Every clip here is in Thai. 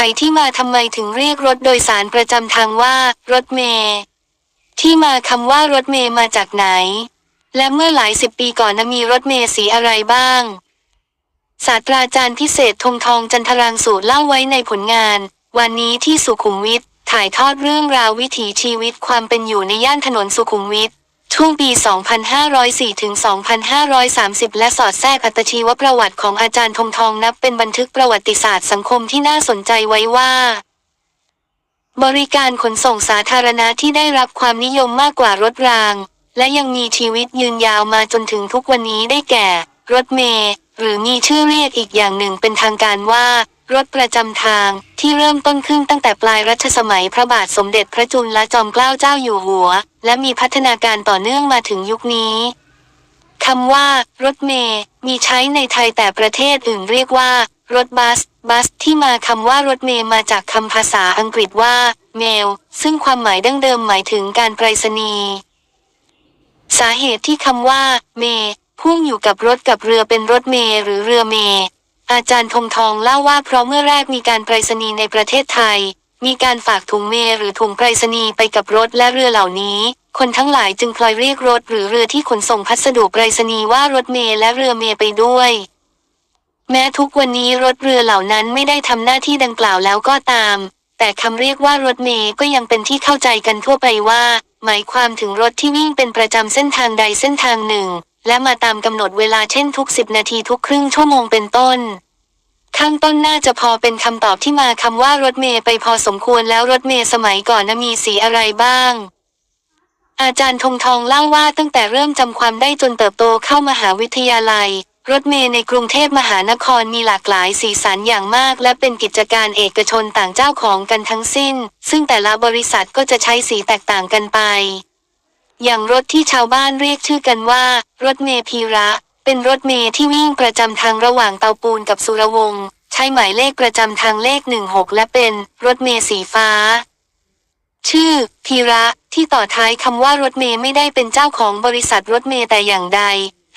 ไขที่มาทำไมถึงเรียกรถโดยสารประจำทางว่า รถเมล์ที่มาคำว่ารถเมล์มาจากไหน และเมื่อหลายสิบปีก่อนนะมีรถเมล์สีอะไรบ้าง ศาสตราจารย์พิเศษธงทองจันทรังสูตรเล่าไว้ในผลงาน วันนี้ที่สุขุมวิทถ่ายทอดเรื่องราววิถีชีวิตความเป็นอยู่ในย่านถนนสุขุมวิท ช่วงปี 2504 ถึง 2530 และสอดแทรกอัตชีวประวัติของอาจารย์ธงทองนับเป็นบันทึกประวัติศาสตร์สังคมที่น่าสนใจไว้ว่า บริการขนส่งสาธารณะที่ได้รับความนิยมมากกว่ารถราง และยังมีชีวิตยืนยาวมาจนถึงทุกวันนี้ได้แก่ รถเมล์หรือมีชื่อเรียกอีกอย่างหนึ่งเป็นทางการว่า รถประจำทางที่เริ่มต้นขึ้นตั้งแต่ปลายรัชสมัยพระบาทสมเด็จพระจุลจอมเกล้าเจ้าอยู่หัว และมีพัฒนาการต่อเนื่องมาถึงยุคนี้คำว่า รถเมล์มีใช้ในไทยแต่ประเทศอื่นเรียกว่า รถบัส บัส ที่มาคำว่ารถเมล์มาจากคำภาษาอังกฤษว่าเมลซึ่งความหมายดั้งเดิมหมายถึงการไปรษณีย์สาเหตุที่คำว่า เมย์พุ่งอยู่กับรถกับเรือเป็นรถเมย์หรือเรือเมย์ อาจารย์ธงทองเล่าว่าเพราะเมื่อแรกมีการไปรษณีย์ในประเทศไทย มีการฝากถุงเมหรือถุงไปรษณีย์ไปกับรถและเรือเหล่านี้ คนทั้งหลายจึงพลอยเรียกรถหรือเรือที่ขนส่งพัสดุไปรษณีย์ว่ารถเมและเรือเมไปด้วย แม้ทุกวันนี้รถเรือเหล่านั้นไม่ได้ทำหน้าที่ดังกล่าวแล้วก็ตาม แต่คำเรียกว่ารถเมก็ยังเป็นที่เข้าใจกันทั่วไปว่า หมายความถึงรถที่วิ่งเป็นประจำเส้นทางใดเส้นทางหนึ่ง และมาตามกำหนดเวลาเช่นทุกสิบนาทีทุกครึ่งชั่วโมงเป็นต้น ข้างต้นน่าจะพอเป็นคำตอบที่มาคำว่ารถเมย์ไปพอสมควรแล้วรถเมย์สมัยก่อนนะมีสีอะไรบ้าง อาจารย์ธงทองเล่าว่าตั้งแต่เริ่มจำความได้จนเติบโตเข้ามหาวิทยาลัย รถเมล์ในกรุงเทพมหานครมีหลากหลายสีสันอย่างมาก และเป็นกิจการเอกชนต่างเจ้าของกันทั้งสิ้น ซึ่งแต่ละบริษัทก็จะใช้สีแตกต่างกันไป อย่างรถที่ชาวบ้านเรียกชื่อกันว่า รถเมพีระ เป็นรถเมที่วิ่งประจำทางระหว่างเตาปูนกับสุรวงศ์ใช้หมายเลขประจำทางเลข 16 และเป็นรถเมสีฟ้า ชื่อ พีระ ที่ต่อท้ายคำว่ารถเมไม่ได้เป็นเจ้าของบริษัทรถเมแต่อย่างใด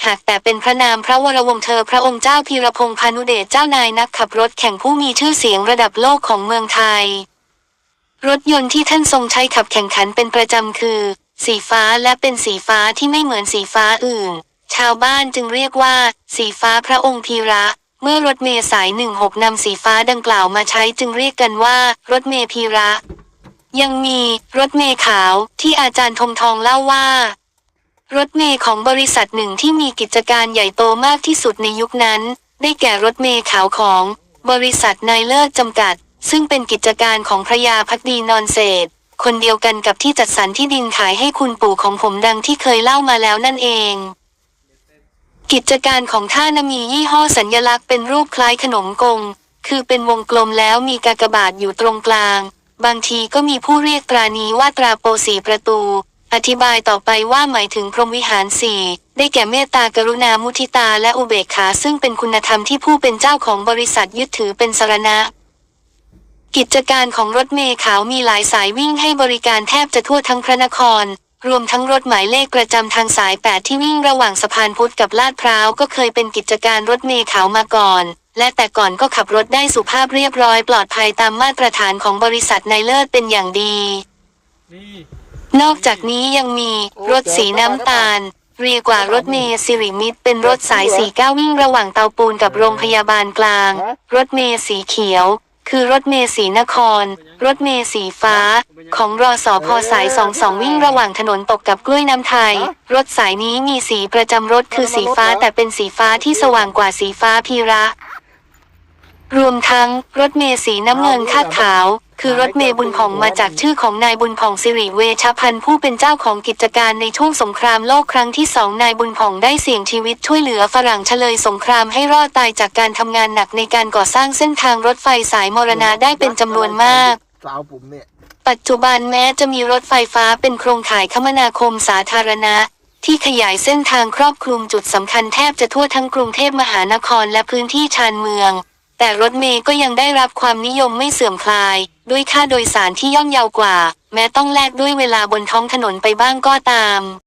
หากแต่เป็นพระนามพระวรวงศ์เธอพระองค์เจ้าพีรพงษ์พานุเดชเจ้านายนักขับรถแข่งผู้มีชื่อเสียงระดับโลกของเมืองไทยรถยนต์ที่ท่านทรงใช้ขับแข่งขันเป็นประจำคือ สีฟ้าและเป็นสีฟ้าที่ไม่เหมือนสีฟ้าอื่น ชาวบ้านจึงเรียกว่า สีฟ้าพระองค์พีระ เมื่อรถเมย์สายหนึ่งหกนำสีฟ้าดังกล่าวมาใช้จึงเรียกกันว่า รถเมย์พีระ ยังมีรถเมล์ขาวที่อาจารย์ธงทองเล่าว่า รถเมล์ของบริษัทหนึ่งที่มีกิจการใหญ่โตมากที่สุดในยุคนั้น ได้แก่รถเมล์ขาวของ บริษัทนายเลิศจำกัด ซึ่งเป็นกิจการของพระยาพักดีนอนเศษ คนเดียวกันกับที่จัดสรรที่ดินขายให้คุณปู่ของผมดังที่เคยเล่ามาแล้วนั่นเอง กิจการของท่านมียี่ห้อสัญญลักษณ์เป็นรูปคล้ายขนมกง คือเป็นวงกลมแล้วมีกากบาทอยู่ตรงกลาง บางทีก็มีผู้เรียกตรานี้ว่าตราโปสีประตู อธิบายต่อไปว่าหมายถึงพรหมวิหารสี่ได้แก่เมตตากรุณามุทิตาและอุเบกขาซึ่งเป็นคุณธรรมที่ผู้เป็นเจ้าของบริษัทยึดถือเป็นสรณะ กิจการของรถเมล์ขาวมีหลายสายวิ่งให้บริการแทบจะทั่วทั้งพระนคร รวมทั้งรถหมายเลขประจำทางสาย 8 ที่วิ่งระหว่างสะพานพุทธกับลาดพร้าวก็เคยเป็นกิจการรถเมล์ขาวมาก่อน และแต่ก่อนก็ขับรถได้สุภาพเรียบร้อยปลอดภัยตามมาตรฐานของบริษัทในเลิศเป็นอย่างดี นอกจากนี้ยังมีรถสีน้ำตาล เรียกว่ารถเมย์สิริมิตรเป็นรถสายสีก้าวิ่งระหว่างเตาปูนกับโรงพยาบาลกลาง รถเมย์สีเขียว คือรถเมย์สีนคร รถเมย์สีฟ้า ของรอสอพอสาย 22 วิ่งระหว่างถนนตกกับกล้วยน้ำไทย รถสายนี้มีสีประจำรถคือสีฟ้าแต่เป็นสีฟ้าที่สว่างกว่าสีฟ้าพีระ รวมทั้งรถเมล์สีน้ำเงินคาดขาว คือรถเมล์บุญผ่องมาจากชื่อของนายบุญผ่องสิริเวชพันธ์ผู้เป็นเจ้าของกิจการในช่วงสงครามโลกครั้งที่สองนายบุญผ่องได้เสี่ยงชีวิตช่วยเหลือฝรั่งเฉลยสงครามให้รอดตายจากการทำงานหนักในการก่อสร้างเส้นทางรถไฟสายมรณะได้เป็นจำนวนมาก สาวผมเนี่ย ปัจจุบันแม้จะมีรถไฟฟ้าเป็นโครงข่ายคมนาคมสาธารณะ ที่ขยายเส้นทางครอบคลุมจุดสำคัญแทบจะทั่วทั้งกรุงเทพมหานครและพื้นที่ชานเมือง แต่รถเมย์ก็ยังได้รับความนิยมไม่เสื่อมคลาย ด้วยค่าโดยสารที่ย่อมเยาวกว่า แม้ต้องแลกด้วยเวลาบนท้องถนนไปบ้างก็ตาม